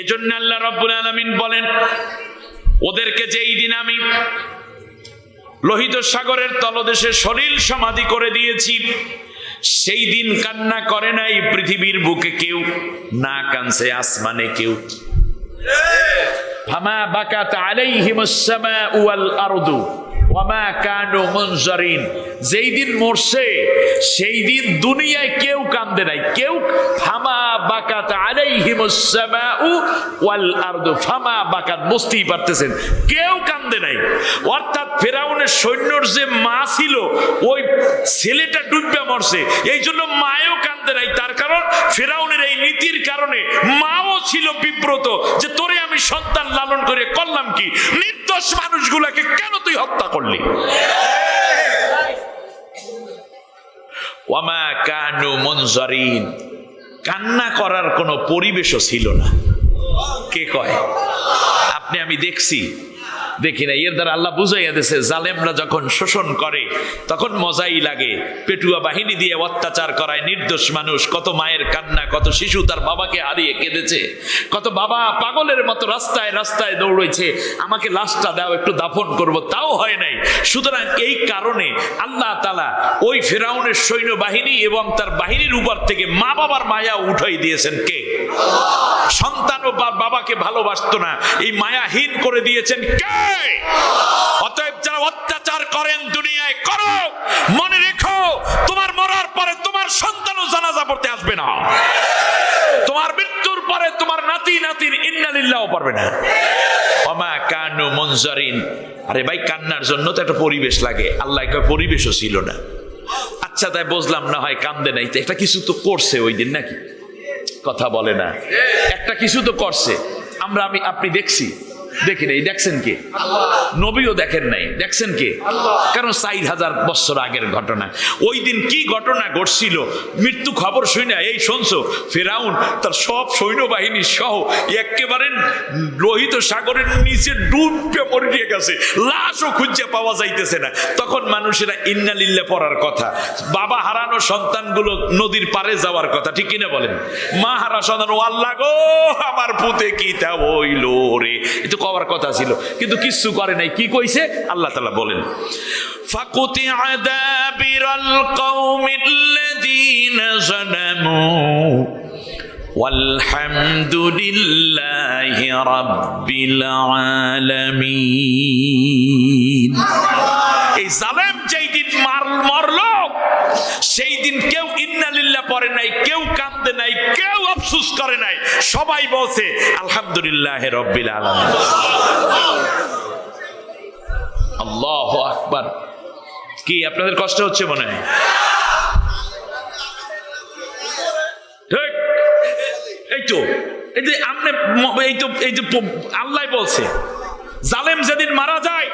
এজন্য আল্লাহ রব্বুল আলমিন বলেন ওদেরকে যেই দিন আমি লোহিত সাগরের তলদেশে সলিল সমাধি করে দিয়েছি সেই দিন কান্না করে নাই পৃথিবীর বুকে কেউ না কানছে আসমানে কেউ। ফামা বাকাত আলাইহিমুস সামাউ ওয়াল আরদু। ওয়ামা যেই দিন মরছে, সেই দিন দুনিয়ায় কেউ কান্দে নাই। কেউ, ফামা বাকাত ফামা বাকাত, বুঝতেই পারতেছেন। কেউ কান্দে নাই। অর্থাৎ ফেরাউনের সৈন্যর যে মা ছিল, ওই ছেলেটা ডুববে মরছে। এই জন্য কান্দে নাই। তার কারণ ফেরাউনের এই নীতির কারণে মাও ছিল বিব্রত যে তোরে আমি সন্তান লালন করে করলাম কি? নির্দোষ মানুষগুলাকে কেন তুই হত্যা ওয়ামা কানু মনজারিন কান্না করার কোনো পরিবেশও ছিল না। কে কয়? আপনি আমি দেখছি। দেখি না এর দ্বারা আল্লাহ বুঝাইয়া দিয়েছে জালেমরা যখন শোষণ করে, তখন মজাই লাগে। পেটুয়া বাহিনী দিয়ে অত্যাচার করায় নির্দোষ মানুষ, কত মায়ের কান্না, কত শিশু তার বাবাকে হারিয়ে কেঁদেছে, কত বাবা পাগলের মতো রাস্তায় রাস্তায় দৌড়েছে আমাকে লাশটা দাও, একটু দাফন করব, তাও হয় নাই। সুতরাং এই কারণে আল্লাহ তালা ওই ফেরাউনের সৈন্যবাহিনী এবং তার বাহিনীর উপর থেকে মা বাবার মায়া উঠাই দিয়েছেন কে? সন্তানও বা, বাবাকে ভালোবাসতো না। এই মায়াহীন করে দিয়েছেন কে? অতএব যারা অত্যাচার করেন দুনিয়ায় করো, মনে রেখো, তোমার মরার পরে তোমার সন্তানও জানাজা পড়তে আসবে না। তোমার মৃত্যুর পরে তোমার নাতি, নাতির ইন্নালিল্লাহ পারবে না। অমা কানু মনজারিন। আরে ভাই, কান্নার জন্য তো একটা পরিবেশ লাগে। আল্লাহ পরিবেশও ছিল না। আচ্ছা তাই বুঝলাম না, হয় কান্দে নাই। একটা কিছু তো করছে ওই দিন নাকি? কথা বলে না। একটা কিছু তো করছে। আমরা, আমি, আপনি দেখছি। দেখি নাই দেখছেন কে? নবীও দেখেন নাই। দেখছেন কে? কারণ চার হাজার বছর আগের ঘটনা। ওই দিন কি ঘটনা ঘটছিল? মৃত্যু খবর শুনে এই শুনছো? ফেরাউন, তার সব সৈন্যবাহিনী সহ একেবারে লোহিত সাগরের নিচে ডুবে মরিয়ে গেছে। লাশও খুঁজে পাওয়া যাইতেছে না। তখন মানুষেরা ইন্নালিল্লা পড়ার কথা। বাবা হারানো সন্তানগুলো নদীর পারে যাওয়ার কথা। ঠিক কিনা বলেন? মা হারা সন্তান, ও আল্লাহ গো, আমার পুতে কি তা হইল রে? এটা কবার কথা ছিল কিন্তু কিচ্ছু করে নাই কি কইছে আল্লাহ তালা বলেন فقطع دابر القوم الذين ظلموا والحمد لله رب العالمين এই জালেম যেই দিন মার আফসুস করে নাই। সবাই বলছে, আলহামদুলিল্লাহ রব্বিল আলম আল্লাহ আকবার। কি, আপনাদের কষ্ট হচ্ছে মনে হয়? এই তো, এই যে আপনি এই তো এই যে আল্লাহ বলছে। জালেম যেদিন মারা যায়,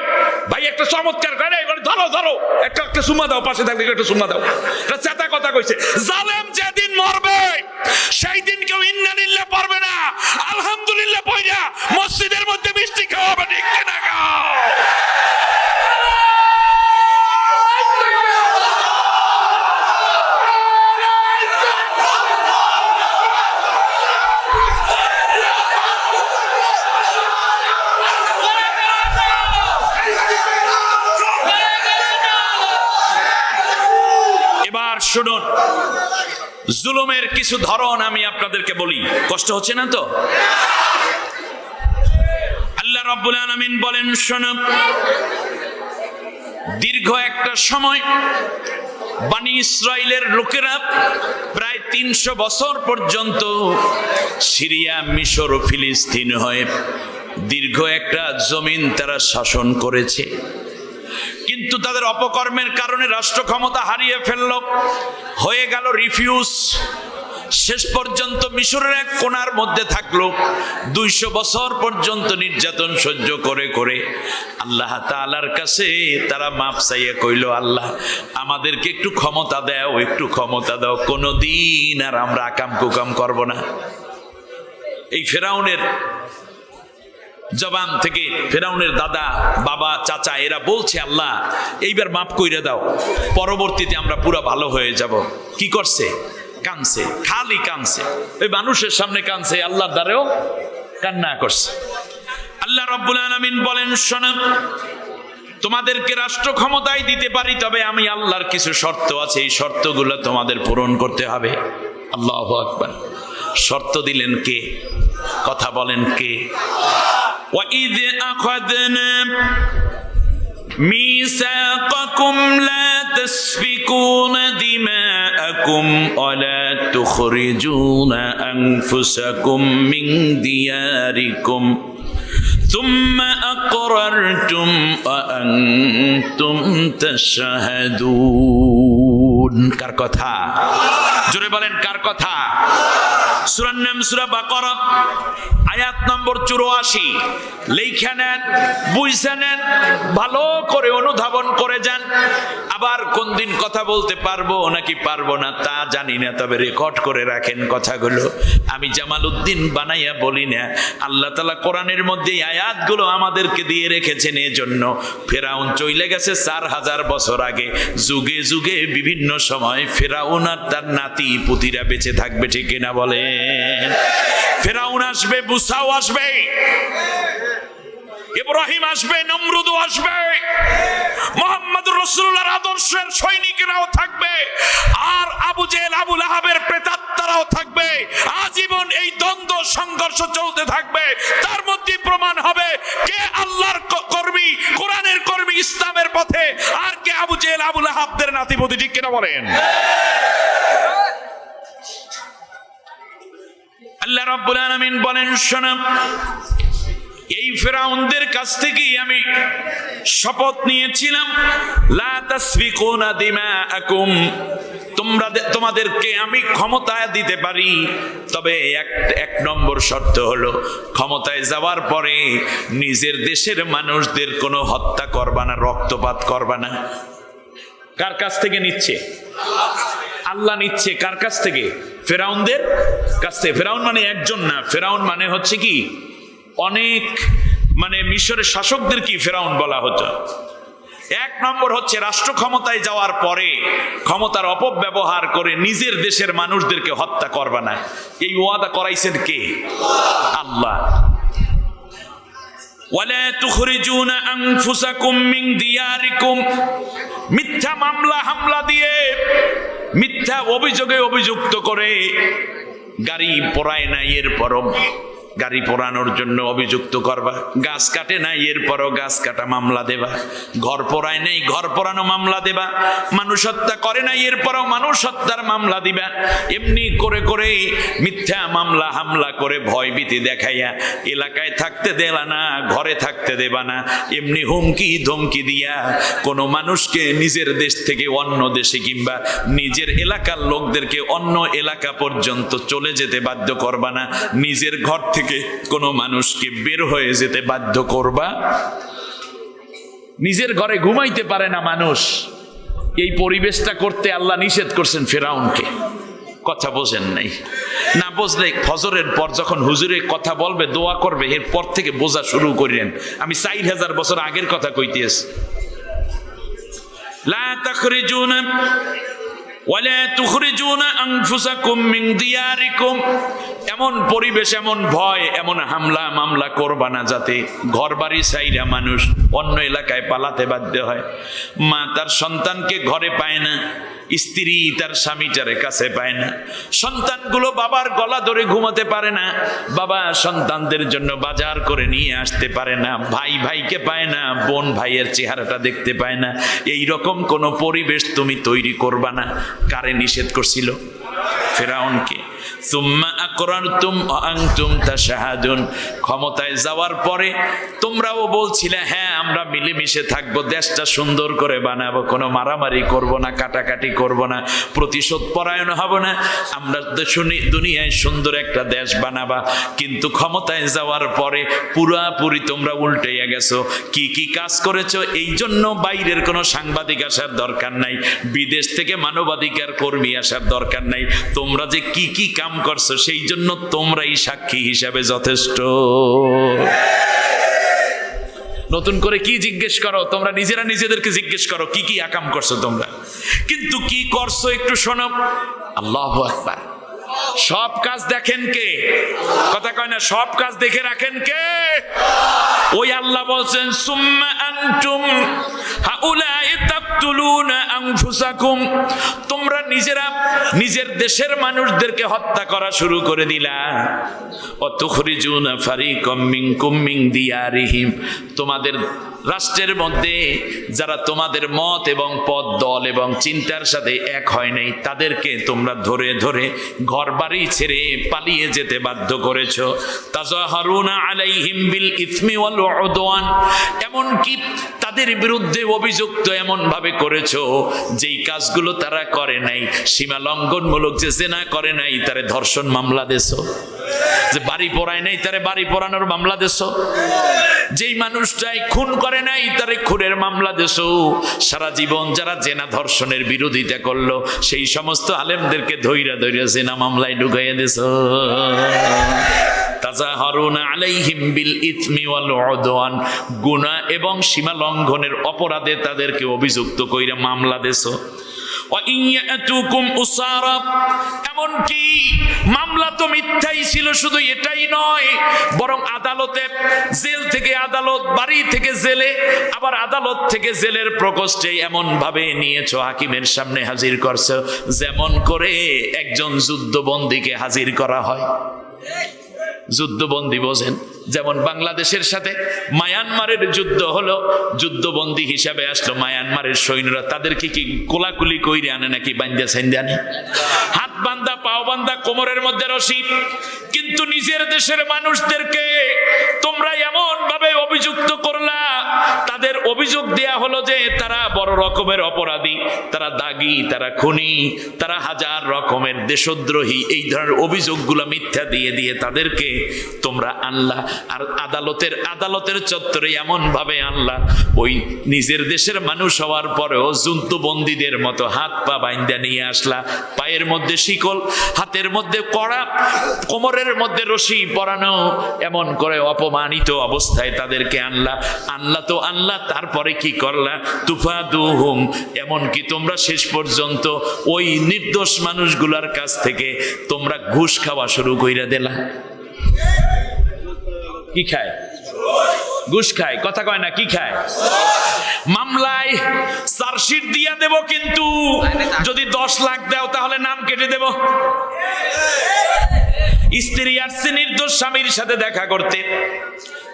ভাই, একটা চমৎকার করে এবার ধরো ধরো। একটা একটা সুমা দাও, পাশে থাকলে একটা সুমা দাও। এটা চেতা কথা কইছে। জালেম যেদিন মরবে সেই দিন কেউ ইন্নালিল্লাহ পারবে না। আলহামদুলিল্লাহ পয়রা মসজিদের মধ্যে মিষ্টি খাওয়াবে, ঠিক কিনা খাও শুনুন। জুলুমের কিছু ধরন আমি আপনাদেরকে বলি। কষ্ট হচ্ছে না তো? আল্লাহ রব্বুল আলামিন বলেন শুনুন দীর্ঘ একটা সময় বানি ইসরায়েলের লোকেরা প্রায় তিনশো বছর পর্যন্ত সিরিয়া, মিশর ফিলিস্তিন হয়ে দীর্ঘ একটা জমিন তারা শাসন করেছে। কিন্তু তাদের অপকর্মের কারণে রাষ্ট্র ক্ষমতা হারিয়ে ফেলল। হয়ে গেল রিফিউজ। শেষ পর্যন্ত মিশরের এক কোনার মধ্যে থাকল। দুইশো বছর পর্যন্ত নির্যাতন সহ্য করে করে। আল্লাহ তালার কাছে তারা মাপ চাইয়া কইল, আল্লাহ, আমাদেরকে একটু ক্ষমতা দাও, একটু ক্ষমতা দাও। কোনো দিন আর আমরা আকাম কুকাম করব না। এই ফেরাউনের জবান থেকে ফেরাউনের দাদা, বাবা, চাচা, এরা বলছে, আল্লাহ, এইবার মাফ কইরে দাও। পরবর্তীতে আমরা পুরো ভালো হয়ে যাব। কি করছে? কানছে খালি কানছে ওই মানুষের সামনে কানছে আল্লাহর দ্বারেও কান্না করছে। আল্লাহ রব্বুল আলমিন বলেন, শোনো, তোমাদেরকে রাষ্ট্র ক্ষমতায় দিতে পারি, তবে আমি আল্লাহর কিছু শর্ত আছে। এই শর্তগুলো তোমাদের পূরণ করতে হবে। আল্লাহ আকবার। শর্ত দিলেন কে কথা বলেন কে وَإِذْ أَخَذْنَا ميثاقكم لا تسفكون دماءكم ولا تخرجون أنفسكم من دياركم ثم أقررتم وأنتم تشهدون কার কথা? জোরে বলেন, কার কথা? সুরার নাম, সুরা বাকরা, আয়াত নম্বর চুরাশি। লেখা নেন, বুঝে নেন, ভালো করে অনুধাবন করে যান। আবার কোন দিন কথা বলতে পারব নাকি পারব না তা জানি না, তবে রেকর্ড করে রাখেন কথাগুলো। আমি জামাল উদ্দিন বানাইয়া বলি না, আল্লাহ তালা কোরআনের মধ্যে আয়াতগুলো আমাদেরকে দিয়ে রেখেছেন এজন্য। ফেরাউন চইলে গেছে চার হাজার বছর আগে। যুগে যুগে বিভিন্ন সময় ফেরাউন আর তার নাতি, পুতিরা বেঁচে থাকবে, ঠিক কিনা বলেন ফেরাউন আসবে বুসাও আসবে, ইব্রাহিম আসবে, নমরুদও আসবে মোহাম্মদ রসুল্লাহর আদর্শের সৈনিকেরাও থাকবে, আর আবু জেল আবুল আহাবের প্রেতাত্মারাও থাকবে। আজীবন এই দ্বন্দ্ব, সংঘর্ষ চলতে থাকবে। তার মধ্যে প্রমাণ হবে কে আল্লাহর নাতিপতি ঠিক কিনা বলেন? আল্লাহ রাব্বুল আলামিন বলেন এই ফেরাউনদের কাছ আমি শপথ নিয়েছিলাম, লা তাসফিকুনা দিমাআকুম, তোমরা তোমাদেরকে আমি ক্ষমতায় দিতে পারি, তবে এক এক নম্বর শর্ত হলো, ক্ষমতায় যাওয়ার পরে নিজের দেশের মানুষদের কোনো হত্যা করবা না, রক্তপাত করবা না। কার কাছ থেকে নিচ্ছে? আল্লাহ নিচ্ছে কার কাছ থেকে? ফেরাউনদের কাছ থেকে। ফেরাউন মানে একজন না। ফেরাউন মানে হচ্ছে কি? অনেক মানে মিশরের শাসকদের কি ফেরাউন বলা হতো? এক নম্বর হচ্ছে রাষ্ট্র ক্ষমতায় যাওয়ার পরে ক্ষমতার অপব্যবহার করে নিজের দেশের মানুষদেরকে হত্যা করবে না। এই ওয়াদা করাইছেন কে? আল্লাহ। ওয়ালা তুখরিজুনা আনফুসাকুম মিন দিয়ারিকুম। মিথ্যা মামলা, হামলা দিয়ে মিথ্যা অভিযোগে অভিযুক্ত করে গাড়ি পড়ায় না এরপরও গাড়ি পোড়ানোর জন্য অভিযুক্ত করবা। গাছ কাটে না এরপরও গাছ কাটা মামলা দেবা। ঘর পোড়ায় নেই, ঘর পোড়ানো মামলা দেবা। মানুষ হত্যা করে না এরপরও মানুষ হত্যার মামলা দিবা। এমনি করে করে মিথ্যা মামলা, হামলা করে ভয় ভীতি দেখাইয়া এলাকায় থাকতে দেবা না, ঘরে থাকতে দেবা না। এমনি হুমকি, ধমকি দিয়া কোনো মানুষকে নিজের দেশ থেকে অন্য দেশে কিংবা নিজের এলাকার লোকদেরকে অন্য এলাকা পর্যন্ত চলে যেতে বাধ্য করবা না। নিজের ঘর থেকে কোনো মানুষকে বের হয়ে যেতে বাধ্য করবা? নিজের ঘরে ঘুমাইতে পারে না মানুষ। এই পরিবেশটা করতে আল্লাহ নিষেধ করছেন ফেরাউনকে। কথা বোঝেন নাই। না বুঝলে ফজরের পর যখন হুজুরে কথা বলবে, দোয়া করবে, এরপর থেকে বোঝা শুরু করিলেন। আমি চার হাজার বছর আগের কথা কইতেছি। লা ওয়ালা তুখরিজুনা আনফুসাকুম মিন দিয়ারিকুম। এমন পরিবেশ, এমন ভয়, এমন হামলা, মামলা করবা না যাতে ঘর বাড়ি মানুষ অন্য এলাকায় পালাতে বাধ্য হয়। মা তার সন্তানকে ঘরে পায় না, স্ত্রী তার স্বামীটারে কাছে পায় না। সন্তানগুলো বাবার গলা ধরে ঘুমাতে পারে না, বাবা সন্তানদের জন্য বাজার করে নিয়ে আসতে পারে না, ভাই ভাইকে পায় না, বোন ভাইয়ের চেহারাটা দেখতে পায় না। এই রকম কোনো পরিবেশ তুমি তৈরি করবা না। কারে নিষেধ করছিল? ফেরাউনকে। সুম্মা আকরারতুম তুম তা ক্ষমতায় যাওয়ার পরে তোমরাও বলছিলে হ্যাঁ আমরা মিলেমিশে থাকব, দেশটা সুন্দর করে বানাবো, কোনো মারামারি করব না, কাটাকাটি করব না, প্রতিশোধ পরায়ণ হব না। আমরা শুনি, দুনিয়ায় সুন্দর একটা দেশ বানাবা, কিন্তু ক্ষমতায় যাওয়ার পরে পুরাপুরি তোমরা উল্টেয়া গেছো। কি কি কাজ করেছ? এই জন্য বাইরের কোনো সাংবাদিক আসার দরকার নাই, বিদেশ থেকে মানবাধিকার কর্মী আসার দরকার নাই। তোমরা যে কি কি কাম করছ, সেই জন্য তোমরাই সাক্ষী হিসাবে যথেষ্ট। নতুন করে কি জিজ্ঞেস করো? তোমরা নিজেরা নিজেদেরকে জিজ্ঞেস করো, কি কি আকাম করছ তোমরা? কিন্তু কি করছ একটু শোনো। আল্লাহ আকবার। সব কাজ দেখেন কে? কথা কয় না, সব কাজ দেখে রাখেন কে? ওই আল্লাহ বলছেন, সুম্মা আনতুম হাউলাই তাকতুলুনা আনফুসাকুম। নিজেরা নিজের দেশের মানুষদেরকে হত্যা করা শুরু করে দিলা। অতুখরিজুনা ফারিকাম মিনকুম দিয়ারিহিম। তোমাদের রাষ্ট্রের মধ্যে যারা তোমাদের মত এবং পদ দল এবং চিন্তার সাথে এক হয় নাই, তাদেরকে তোমরা ধরে ধরে ঘর বাড়ি ছেড়ে পালিয়ে যেতে বাধ্য করেছ। তাজাহারুনা আলাইহিম বিল ইসমি ওয়াল উদওয়ান। এমন কি তাদের বিরুদ্ধে অভিযুক্ত এমন ভাবে করেছ, যেই কাজগুলো তারা করে নাই। সীমা লঙ্ঘনমূলক যে জেনা করে নাই, তারে ধর্ষণ মামলা দেছো। যে বাড়ি পড়ায় নাই, তারে বাড়ি পড়ানোর মামলা দেছো। যেই মানুষটাই খুন করে নাই, তারে খুনের মামলা দেছো। সারা জীবন যারা জেনা ধর্ষণের বিরোধিতা করল, সেই সমস্ত আলেমদেরকে ধৈরা ধৈরা জেনা মামলায় ঢুকাইয়া উদওয়ান, গুনাহ এবং সীমা লঙ্ঘনের অপরাধে তাদেরকে অভিযুক্ত কইরা মামলা উসারা এমনকি মামলা তো মিথ্যাই ছিল, শুধু এটাই নয়, বরং আদালতে জেল থেকে আদালত, বাড়ি থেকে জেলে, আবার আদালত থেকে জেলের প্রকোষ্ঠে এমন ভাবে নিয়েছো, হাকিমের সামনে হাজির করছ, যেমন করে একজন যুদ্ধবন্দীকে হাজির করা হয়। যুদ্ধবন্দী বোঝেন? যেমন বাংলাদেশের সাথে মায়ানমারের যুদ্ধ হলো, যুদ্ধবন্দী হিসাবে আসলো মায়ানমারের সৈন্যরা। তাদেরকে কি কোলাকুলি কইরে আনে নাকি, বান্দা সাইন্দা আনে? হাত বান্দা, পাও বান্দা, কোমরের মধ্যে রশি। কিন্তু নিজের দেশের মানুষদেরকে তোমরা এমন ভাবে অভিযুক্ত করলা, তাদের অভিযোগ দেয়া হলো যে তারা বড় রকমের অপরাধী। তারা দাগি, তারা খুনি, তারা হাজার রকমের দেশদ্রোহী। এই ধরনের অভিযোগগুলো মিথ্যা দিয়ে দিয়ে তাদেরকে তোমরা আনলা। আর আদালতের আদালতের চত্বরে এমন ভাবে আনলা ওই নিজের দেশের মানুষ হওয়ার পরেও যুদ্ধবন্দীদের মতো হাত পা বাইন্দা নিয়ে আসলা। পায়ের মধ্যে শিকল, হাতের মধ্যে কড়া, কোমরের মধ্যে রশি পরানো, এমন করে অপমানিত অবস্থায় তাদেরকে আনলা। আনলা তো আনলা, তারপরে কি করলা? তুফা দুহুম এমনকি তোমরা শেষ পর্যন্ত ওই নির্দোষ মানুষগুলার কাছ থেকে তোমরা ঘুষ খাওয়া শুরু কইরা দিলা। কি খায়? ঘুষ খায়। কথা কয় না, কি খায়? মামলায় চার্জশিট দিয়া দেব কিন্তু, যদি দশ লাখ দাও তাহলে নাম কেটে দেব। স্ত্রী আসছে নির্দোষ স্বামীর সাথে দেখা করতে।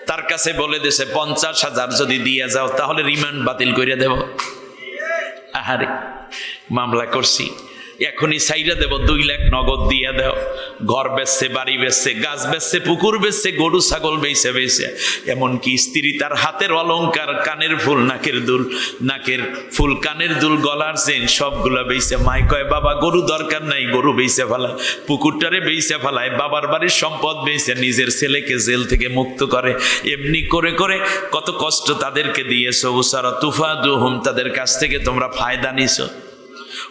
তার কাছে বলে দেশে, পঞ্চাশ হাজার যদি দিয়ে যাও তাহলে রিমান্ড বাতিল করে দেব। আহারে, মামলা করছি। এখনই সাইরা দেব, দুই লাখ নগদ দিয়ে দাও। ঘর বেচছে, বাড়ি বেচছে, গাছ বেচছে, পুকুর বেচছে, গরু, ছাগল বেচে বেচে এমনকি স্ত্রী তার হাতের অলংকার, কানের ফুল, নাকের দুল, নাকের ফুল, কানের দুল, গলার চেন, সবগুলা বেচে মাই কয়, বাবা, গরু দরকার নাই, গরু বেচে ফেলায় পুকুরটারে বেচে ফেলায়, বাবার বাড়ির সম্পদ বেচে নিজের ছেলেকে জেল থেকে মুক্ত করে। এমনি করে করে কত কষ্ট তাদেরকে দিয়েছ, উসারা তুফা দুহুম তাদের কাছ থেকে তোমরা ফায়দা নিছো।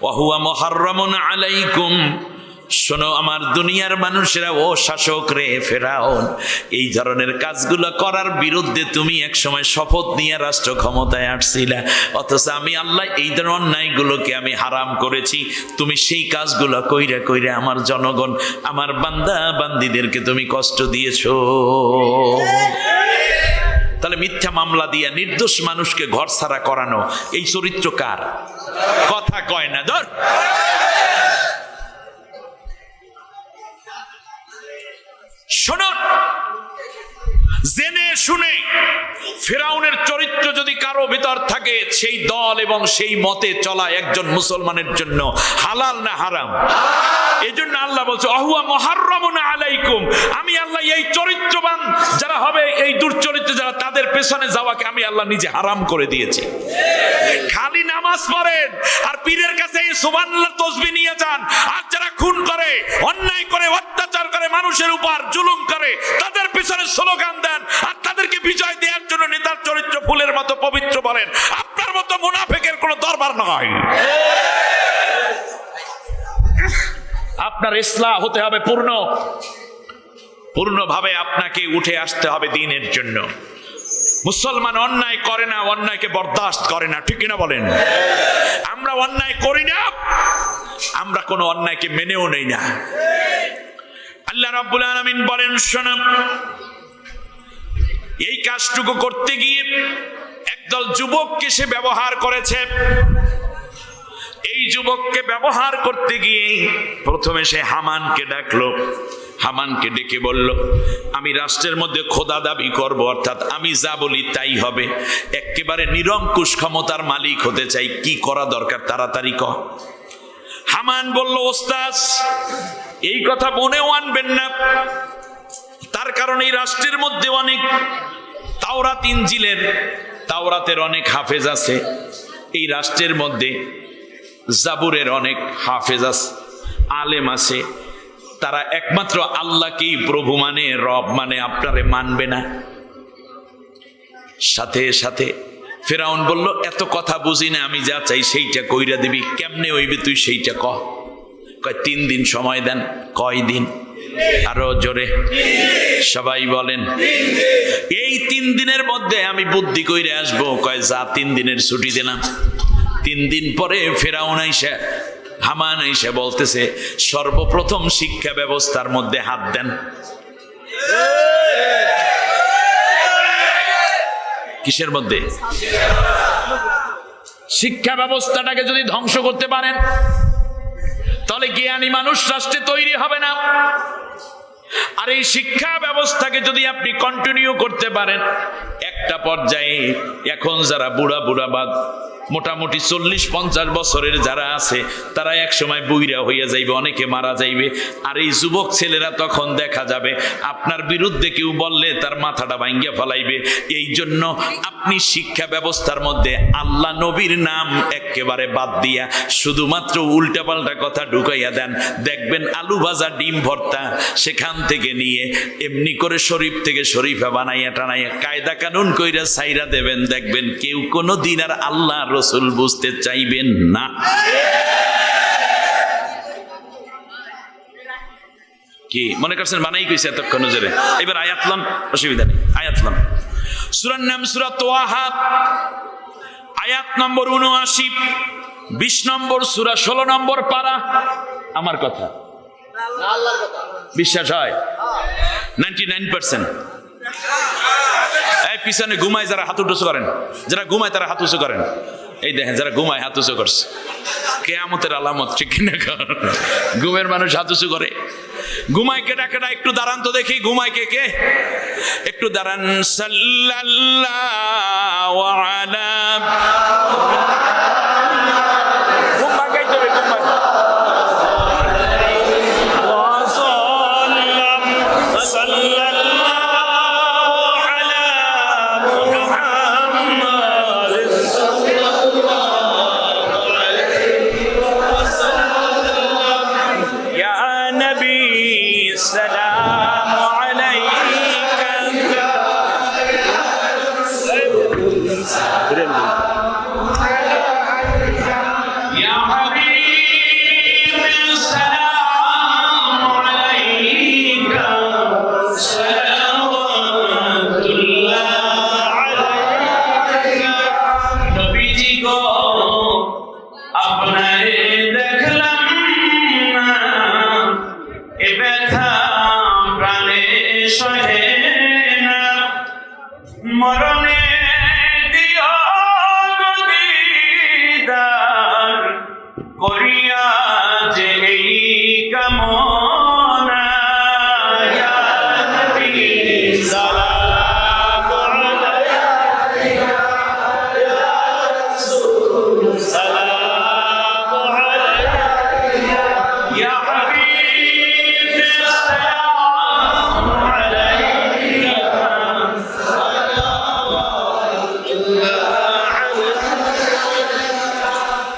ওয়াহুয়া মহারমন আলাইকুম। শোনো, আমার দুনিয়ার মানুষেরা, ও শাসক রে ফেরাউন, এই ধরনের কাজগুলো করার বিরুদ্ধে তুমি এক সময় শপথ নিয়ে রাষ্ট্র ক্ষমতায় আসছিলা। অথচ আমি আল্লাহ এই ধরনের অন্যায়গুলোকে আমি হারাম করেছি। তুমি সেই কাজগুলো কইরা কইরা আমার জনগণ, আমার বান্দা বান্দিদেরকে তুমি কষ্ট দিয়েছ। তাহলে মিথ্যা মামলা দিয়ে নির্দোষ মানুষকে ঘর ছাড়া করানো, এই চরিত্র কার? কথা কয় না, ধর। শুনুন। জেনে শুনে ফেরাউনের চরিত্র যদি কারও ভিতর থাকে, সেই দল এবং সেই মতে চলা একজন মুসলমানের জন্য হালাল না হারাম? এই জন্য আল্লাহ বলছে, অহুয়া মহারমনা আলাইকুম। আমি আল্লাহ এই চরিত্রবান যারা হবে, এই দুর্চরিত্র যারা তাদের পেছনে যাওয়াকে আমি আল্লাহ নিজে হারাম করে দিয়েছি। খালি নামাজ পড়েন আর পীরের কাছে এই সুবহানাল্লাহ তসবি নিয়ে যান। আর যারা খুন করে, অন্যায় করে, অত্যাচার করে, মানুষের উপর জুলুম করে, তাদের পেছনে স্লোগান দেন আর তাদেরকে বিজয় দেওয়ার জন্য নেতার চরিত্র ফুলের মতো পবিত্র বলেন। আপনার মতো মুনাফেকের কোনো দরবার নয়। আপনার ইসলাম হতে হবে পূর্ণ। পূর্ণভাবে আপনাকে উঠে আসতে হবে দিনের জন্য। মুসলমান অন্যায় করে না, অন্যায়কে বরদাস্ত করে না, ঠিক কিনা বলেন? আমরা অন্যায় করি না, আমরা কোনো অন্যায়কে মেনেও নেই না। আল্লাহ রাব্বুল আলামিন বলেন, শোনো এই কাজটুকু করতে গিয়ে একদল যুবককে সে ব্যবহার করেছে। এই যুবককে ব্যবহার করতে গিয়ে প্রথমে সে হামানকে ডাকলো। হামানকে ডেকে বলল, আমি রাষ্ট্রের মধ্যে খোদা দাবি করব, অর্থাৎ আমি যা বলি তাই হবে। একেবারে নিরঙ্কুশ ক্ষমতার মালিক হতে চাই, কি করা দরকার তাড়াতাড়ি ক হামান বলল ওস্তাজ এই কথা মনেও আনবেন না। তার কারণে এই রাষ্ট্রের মধ্যে অনেক তাওরাত ইঞ্জিলের তাওরাতের অনেক হাফেজ আছে। এই রাষ্ট্রের মধ্যে জাবুরের অনেক হাফেজ আছে, আলেম আছে। তারা একমাত্র আল্লাহকেই প্রভু মানে রব মানে আপনারে মানবে না। সাথে সাথে ফেরাউন বলল, এত কথা বুঝি না, আমি যা চাই সেইটা কইরা দিবি। কেমনে হইবে তুই সেইটা কয়, তিন দিন সময় দেন কয় দিন আরও জোরে। সবাই বলেন, এই তিন দিনের মধ্যে আমি বুদ্ধি কইরে আসব। কয়, যা তিন দিনের ছুটি দিলাম। তিন দিন পরে ফেরাউন আইসা, হামান আইসা বলতেছে, সর্বপ্রথম শিক্ষা ব্যবস্থার মধ্যে হাত দেন। কিসের মধ্যে? শিক্ষা ব্যবস্থাটাকে যদি ধ্বংস করতে পারেন তাহলে জ্ঞানী মানুষ রাষ্ট্রে তৈরি হবে না। আর এই শিক্ষা ব্যবস্থাকে যদি আপনি কন্টিনিউ করতে পারেন, একটা পর্যায়ে এখন যারা বুড়া বুড়া বা মোটামুটি চল্লিশ পঞ্চাশ বছরের যারা আছে, তারা এক সময় বুইরা হইয়া যাইবে, অনেকে মারা যাইবে। আর এই যুবক ছেলেরা তখন দেখা যাবে, আপনার বিরুদ্ধে কেউ বললে তার মাথাটা ভাঙ্গিয়া ফেলাইবে। এই জন্য আপনি শিক্ষা ব্যবস্থার মধ্যে আল্লাহ নবীর নাম একেবারে বাদ দিয়া শুধুমাত্র উল্টাপাল্টা কথা ঢুকাইয়া দেন। দেখবেন আলু ভাজা ডিম ভর্তা সেখান থেকে নিয়ে এমনি করে শরীফ থেকে শরীফা বানাইয়া টানাইয়া কায়দা কানুন কইরা সাইরা দেবেন। দেখবেন কেউ কোনো দিন আর আল্লাহ রসুল বুঝতে চাইবেন না। কি? মনে করছেন বানাই কইছে এতক্ষণ নজরে এবার আয়াতলাম অসুবিধা নেই আয়াতলাম সুরার নাম সুরা তোয়াহা, আয়াত নম্বর উনআশি, বিশ নম্বর সুরা ষোলো নম্বর পারা। আমার কথা? বিশ্বাস হয়? Ninety nine percent. এই পিছনে ঘুমায় যারা হাত উঁচু করেন, যারা ঘুমায় তারা হাত উঁচু করেন। এই দেখেন, যারা ঘুমায় হাত উঁচু করছে। কেয়ামতের আলামত, ঠিক কিনা ঘুমের মানুষ হাত উঁচু করে। ঘুমায় কেটা কেটা একটু দাঁড়ান তো দেখি, ঘুমায় কে কে? একটু দাঁড়ান, সাল্লাল্লাহু আলা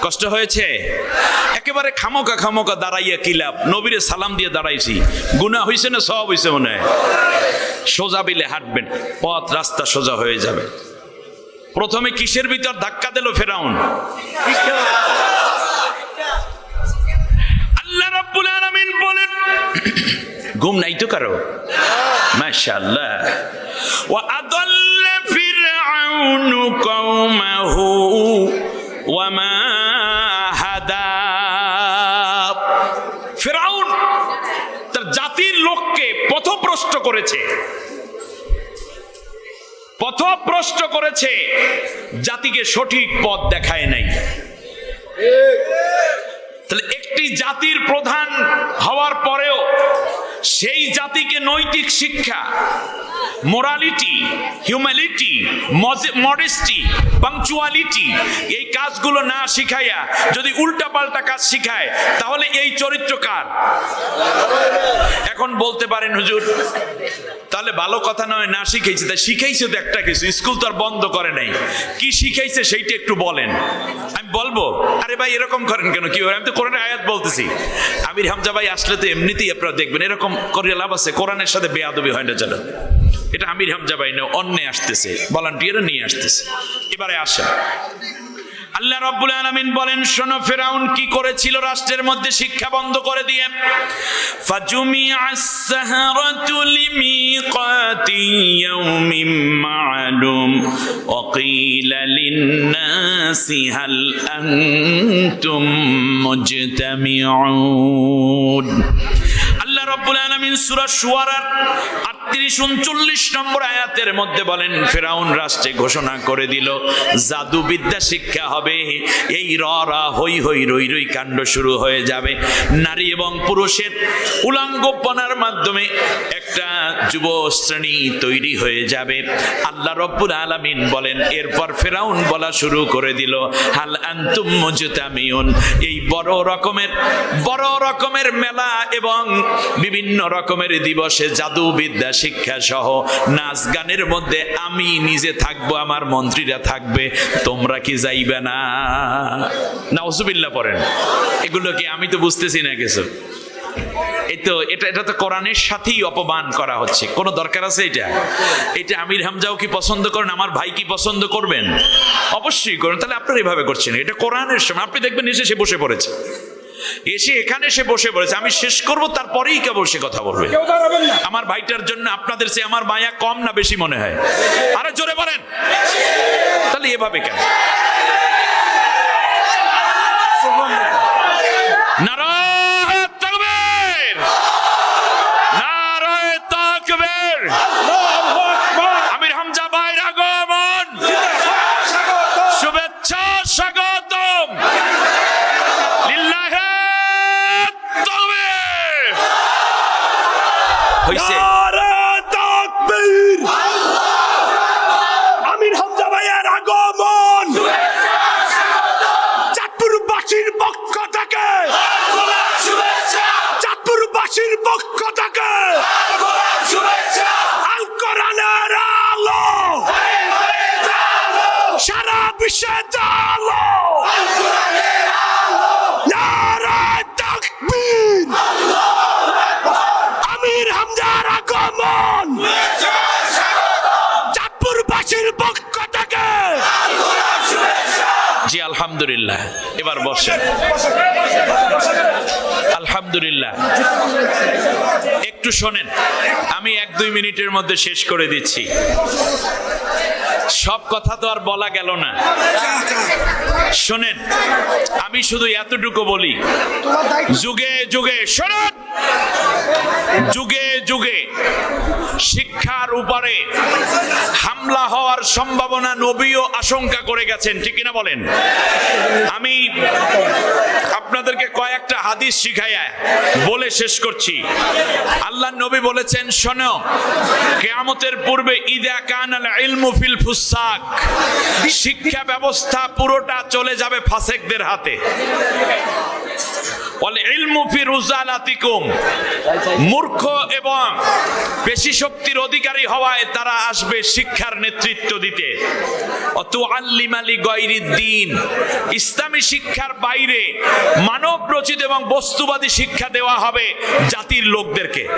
কষ্ট হয়েছে? একেবারে খামোকা খামোকা দাঁড়াইয়া কিলাপ নবীরে সালাম দিয়ে দাঁড়াইছি। গুণা হয়েছে না সব হয়েছে মনে হয়? সোজা বিলে হাঁটবেন, পথ, রাস্তা সোজা হয়ে যাবে। প্রথমে কিসের ভিতর ধাক্কা দিল ফেরাউন? আল্লাহ রাব্বুল আলামিন বলেন, ঘুম নাই তো কারও? মাশাআল্লাহ। ওয়া আদাল্লা ফিরআউনু কওমাহু, ওয়া মা করেছে। পথভ্রষ্ট করেছে, জাতিকে সঠিক পথ দেখায় নাই। তাহলে একটি জাতির প্রধান হওয়ার পরেও সেই জাতিকে নৈতিক শিক্ষা মোরালিটি হিউম্যালিটি মডেস্টি পাংচুয়ালিটি এই কাজগুলো না শিখাইয়া যদি উল্টাপাল্টা কাজ শিখায়, তাহলে এই চরিত্র কার? এখন বলতে পারেন, হুজুর, তাহলে ভালো কথা নয়, না শিখাইছে তা শিখাইছে তো একটা কিছু, স্কুল তো আর বন্ধ করে নাই। কি শিখাইছে সেইটা একটু বলেন। আমি বলব, আরে ভাই, এরকম করেন কেন? কি আমি তো কোরআনের আয়াত বলতেছি। আমির হামজা ভাই আসলে তো এমনিতেই আপনারা দেখবেন, এরকম করে লাভ আছে, কোরআনের সাথে বেয়াদবি হয় না যেন। এটা আমির হামজা বাইনো অন্য আসতেছে ভলান্টিয়ার নিয়ে আসতেছে। এবারে আসেন। আল্লাহ রব্বুল আলামিন বলেন, শোনো ফেরাউন, কি করেছিল রাষ্ট্রের মধ্যে শিক্ষা বন্ধ করে দিয়ে? ফাজুমি আস-সাহারাতু লিমিকাতি ইয়াউমিম মা'লুম, ওয়া ক্বিলা লিন-নাসি হাল আনতুম মুজতামিউন। আল্লাহ রব্বুল আলামিন সূরা শুআরার 38 39 নম্বর আয়াতের মধ্যে বলেন, ফেরাউন রাষ্ট্রে ঘোষণা করে দিল, জাদুবিদ্যা শিক্ষা হবে, এই রা হই হই রই রই কাণ্ড শুরু হয়ে যাবে। নারী এবং পুরুষের উলাঙ্গপনার মাধ্যমে একটা যুব শ্রেণি তৈরি হয়ে যাবে। আল্লাহ রব্বুল আলামিন বলেন, এরপর ফেরাউন বলা শুরু করে দিল, হাল আন্তুম মুজতামিউন? এই বড় রকমের বড় রকমের মেলা এবং বিভিন্ন রকমের দিবসে জাদু বিদ্যা শিক্ষা সহ নাচ গানের মধ্যে আমি নিজে থাকব, আমার মন্ত্রীরা থাকবে, তোমরা কি যাইবে না? নাউজুবিল্লাহ পড়েন। এগুলো কি আমি তো বুঝতেছি না কিছু। এই তো এটা এটা তো কোরআনের সাথেই অপমান করা হচ্ছে। কোনো দরকার আছে এটা? এটা আমির হামজাও কি পছন্দ করেন? আমার ভাই কি পছন্দ করবেন? অবশ্যই করেন। তাহলে আপনারা এভাবে করছেন। এটা কোরআনের সময় আপনি দেখবেন এসে সে বসে পড়েছে। এসে এখানে সে বসে পড়েছে। আমি শেষ করব তারপরেই কেবল সে কথা বলবে। আমার ভাইটার জন্য আপনাদের সে আমার মায়া কম না বেশি মনে হয়? আরে জোরে বলেন। তাহলে এভাবে কেন নারায় তাকবীর নারায় তাকবীর আমির হামজা ভাইয়ের আগমন শুভেচ্ছা স্বাগতম লিল্লাহে তাকবীর হইছে আমির হামজা ভাইয়ের আগমন চাঁদপুরবাসীর পক্ষ থেকে চাঁদপুরবাসীর পক্ষ থেকে আল কোরআনের আলো সারা বিশ্বে আলো নারায় তাকবীর আমির হামজার আগমন চাঁদপুরবাসীর পক্ষ থেকে জি আলহামদুলিল্লাহ। এবার বসে আলহামদুলিল্লাহ। একটু শোনেন, আমি এক দুই মিনিটের মধ্যে শেষ করে দিচ্ছি। সব কথা তো আর বলা গেল না। শোনেন, আমি শুধু এতটুকু বলি। যুগে যুগে শোনেন। যুগে যুগে শিক্ষার উপরে হামলা হওয়ার সম্ভাবনা নবীও আশঙ্কা করে গেছেন, ঠিক কিনা বলেন? আমি আপনাদেরকে কয়েকটা হাদিস শিখাইয়া বলে শেষ করছি। আল্লাহ নবী বলেছেন, শোনো, কেয়ামতের পূর্বে, ইদা কানাল ইলমু ফিল ফুসাক শিক্ষা ব্যবস্থা পুরোটা চলে যাবে ফাসেকদের হাতে বলে ইলমু ফি রুজালাতিকুম মূর্খ এবং বেশি শক্তির অধিকারী হওয়ায় তারা আসবে শিক্ষার নেতৃত্ব দিতে। অত আল্লিমালি দিন ইসলামী শিক্ষার বাইরে মানব রচিত এবং বস্তুবাদী শিক্ষা দেওয়া হবে জাতির লোকদেরকে।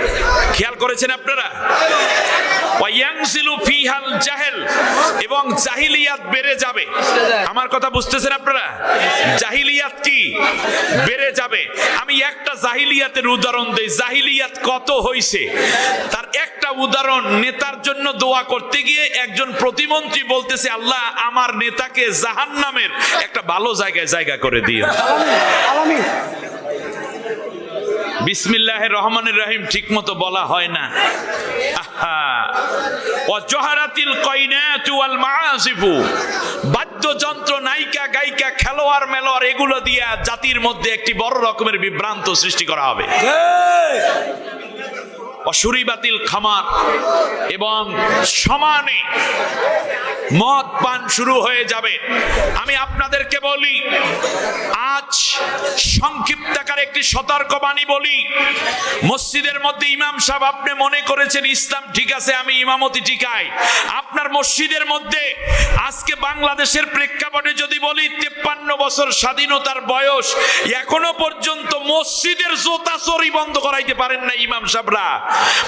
খেয়াল করেছেন আপনারা? ফিহাল জাহেল এবং জাহিলিয়াত বেড়ে যাবে। আমার কথা বুঝতেছেন আপনারা? জাহিলিয়াত কি? বেড়ে যাবে। আমি একটা জাহিলিয়াতের উদাহরণ দেই। জাহিলিয়াত কত হইছে? তার একটা উদাহরণ, নেতার জন্য দোয়া করতে গিয়ে একজন প্রতিমন্ত্রী বলতেছে, আল্লাহ, আমার নেতাকে জাহান নামের একটা ভালো জায়গায় জায়গা করে দিও। বিসমিল্লাহ রহমানের রহিম ঠিক মতো বলা হয় না। বাদ্যযন্ত্র, নায়িকা, গায়িকা, খেলোয়াড় মেলোয়ার এগুলো দিয়ে জাতির মধ্যে একটি বড় রকমের বিভ্রান্ত সৃষ্টি করা হবে। অসুরি বাতিল খামার এবং সমানে মদ পান শুরু হয়ে যাবে। আমি আপনাদেরকে বলি, আজ সংক্ষিপ্ত আকারে একটি সতর্কবাণী বলি। মসজিদের মধ্যে ইমাম সাহেব, আপনি মনে করেছেন ইসলাম ঠিক আছে, আমি ইমামতি ঠিকাই। আপনার মসজিদের মধ্যে আজকে বাংলাদেশের প্রেক্ষাপটে যদি বলি, তেপ্পান্ন বছর স্বাধীনতার বয়স, এখনও পর্যন্ত মসজিদের জোতা চুরি বন্ধ করাইতে পারেন না ইমাম সাহেবরা।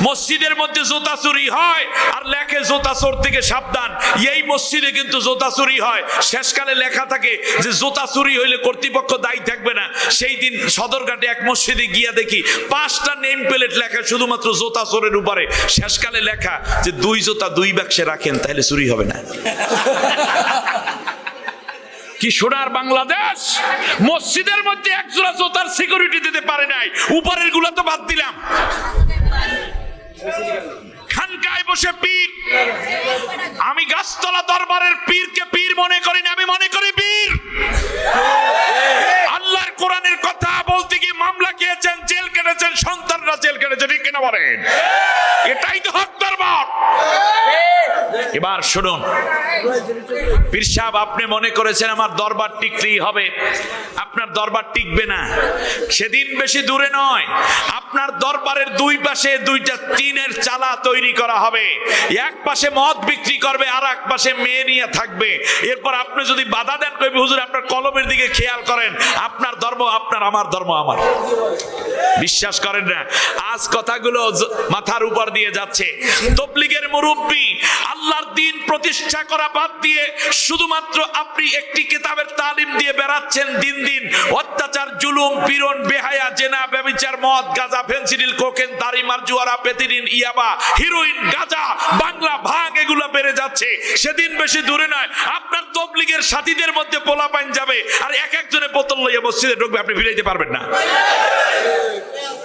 মসজিদের মধ্যে জোতা চুরি হয় আর লেখে জোতা চোর থেকে সাবধান। এই মসজিদে কিন্তু জোতা চুরি হয়। শেষকালে লেখা থাকে যে জোতা চুরি হইলে কর্তৃপক্ষ দায়ী থাকবে না। সেই দিন সদরঘাটে এক মসজিদে গিয়া দেখি পাঁচটা নেম প্লেট লেখা শুধুমাত্র জোতা চোরের উপরে। শেষকালে লেখা যে দুই জোতা দুই বাক্সে রাখেন, তাহলে চুরি হবে না। কি সোনার বাংলাদেশ? মসজিদের মধ্যে এক জোড়া জোতার সিকিউরিটি দিতে পারে নাই। উপরেরগুলা তো বাদ দিলাম। খানকায় বসে পীর। আমি গাছতলা দরবারের পীরকে পীর মনে করি না, আমি মনে করি পীর আল্লাহর কোরআনের কথা বলতে গিয়ে মামলা খেয়েছেন, জেল কেটেছেন, সন্তানরা জেল কেটেছে, ঠিক কিনা বলেন? এটাই তো হক দরবার। এবার শুনুন। পীর সাহেব, আপনি মনে করেছেন আমার দরবার টিকলেই হবে? আপনার দরবার টিকবে না। সেদিন বেশি দূরে নয়। আপনার দরবারের দুই পাশে দুইটা টিনের চালা তৈরি করা হবে। এক পাশে মদ বিক্রি করবে, আর এক পাশে মেয়ে নিয়ে থাকবে। এরপর আপনি যদি বাধা দেন কবি হুজুর, আপনার কলমের দিকে খেয়াল করেন। আপনার ধর্ম, আপনার, আমার ধর্ম, আমার। বিশ্বাস করেন না। আজ কথাগুলো মাথার উপর দিয়ে যাচ্ছে। তবলিগের মুরব্বী, আল্লাহর দিন প্রতিষ্ঠা করা বাদ দিয়ে শুধুমাত্র আপনি একটি কিতাবের তালিম দিয়ে বেড়াচ্ছেন দিন দিন। অত্যাচার, জুলুম, পীড়ন, বেহায়া, জেনা, ব্যবিচার, মদ, গাজা, ফেন্সিডিল কোকেন দাড়িমার জুয়ারা পেতিরিন, ইয়াবা, হিরোইন, গাজা, বাংলা ভাগ এগুলো বেড়ে যাচ্ছে। সেদিন বেশি দূরে নয়, আপনার তবলিগের সাথীদের মধ্যে পোলাপাইন যাবে আর এক একজনে বোতল লইয়া মসজিদে ঢুকবে, আপনি ফিরাইতে পারবেন না।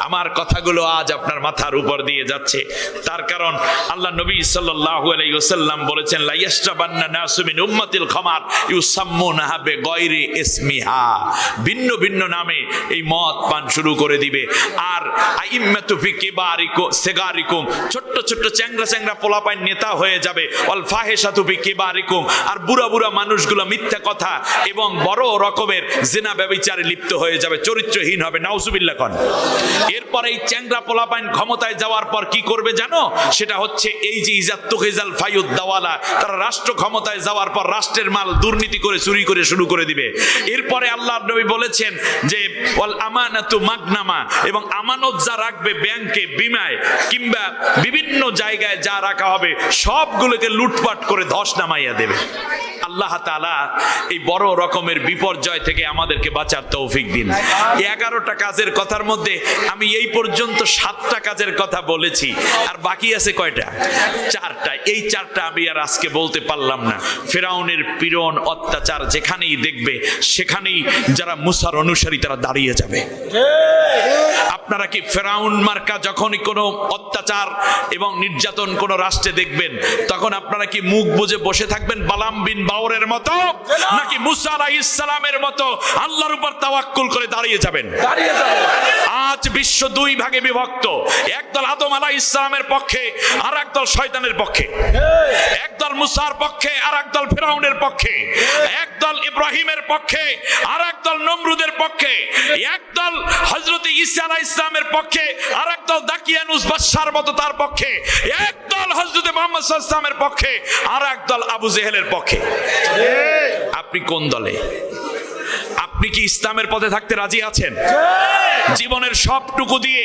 আমার কথাগুলো আজ আপনার মাথার উপর দিয়ে যাচ্ছে। তার কারণ আল্লাহ নবী সাল্লাল্লাহু আলাইহি ওয়াসাল্লাম বলেছেন, লা ইয়াশরাবান্না নাসু মিন উম্মাতিল খামার ইউসাম্মুনাহা বিগাইরি ইসমিহা। ভিন্ন ভিন্ন নামে এই মদ পান শুরু করে দিবে। আর আইম্মাতু ফি কিবারিকু সিগারিকুম। ছোট্ট ছোট্ট চ্যাংরা চ্যাংরা পোলাপাইন নেতা হয়ে যাবে। অল ফাহিশাতু ফি কিবারিকুম আর বুড়া বুড়া মানুষগুলো মিথ্যা কথা এবং বড় রকমের জেনা লিপ্ত হয়ে যাবে। চরিত্রহীন হবে। এই চ্যাংরা পোলাপাইন ক্ষমতায় যাওয়ার পর কি করবে জানো? সেটা হচ্ছে এই যে ইজাত্তু খেজাল ফায়ুদ দাওয়ালা তারা রাষ্ট্র ক্ষমতায় যাওয়ার পর রাষ্ট্রের মাল দুর্নীতি করে চুরি করে শুরু করে দিবে। এরপরে আল্লাহ নবী বলেছেন যে, ওয়াল আমানাতু মাগনামা এবং আমানত যা রাখবে ব্যাংকে বিমায় কিংবা বিভিন্ন জায়গায় যা রাখা হবে সবগুলোকে লুটপাট করে ধস নামাইয়া দেবে। আল্লাহ তাআলা এই বড় রকমের বিপর্যয় থেকে আমাদেরকে বাঁচার তৌফিক দিন। এগারোটা কাজের কথার মধ্যে আমি এই পর্যন্ত সাতটা কাজের কথা বলেছি আর বাকি আছে কয়টা? চারটা। এই চারটা আমি আর আজকে বলতে পারলাম না। ফেরাউনের পীড়ন অত্যাচার যেখানেই দেখবে সেখানেই যারা মুসার অনুসারী তারা দাঁড়িয়ে যাবে। আপনারা কি ফেরাউন মার্কা যখনই কোনো অত্যাচার এবং নির্যাতন কোনো রাষ্ট্রে দেখবেন তখন আপনারা কি মুখ বুজে বসে থাকবেন বালাম বিন বাউরের মতো? নাকি মুসা আলাইহিস সালামের মতো আল্লাহর উপর তাওয়াক্কুল করে দাঁড়িয়ে যাবেন? আজ বিশ্ব দুই ভাগে বিভক্ত। একদল আদম আলাহ ইসলামের পক্ষে আর একদল শয়তানের পক্ষে। একদল মুসার পক্ষে আর একদল ফেরাউনের পক্ষে। একদল ইব্রাহিমের পক্ষে আর একদল নমরুদের পক্ষে। একদল হজরত ঈসা আলাহ ইসলামের পক্ষে আর একদল দাকিয়ানুস বাদশার মতো তার পক্ষে। একদল হজরতে মোহাম্মদ সাল্লাল্লাহু পক্ষে আর একদল আবু জেহেলের পক্ষে। আপনি কোন দলে? আপনি কি ইসলামের পথে থাকতে রাজি আছেন? জীবনের সবটুকু দিয়ে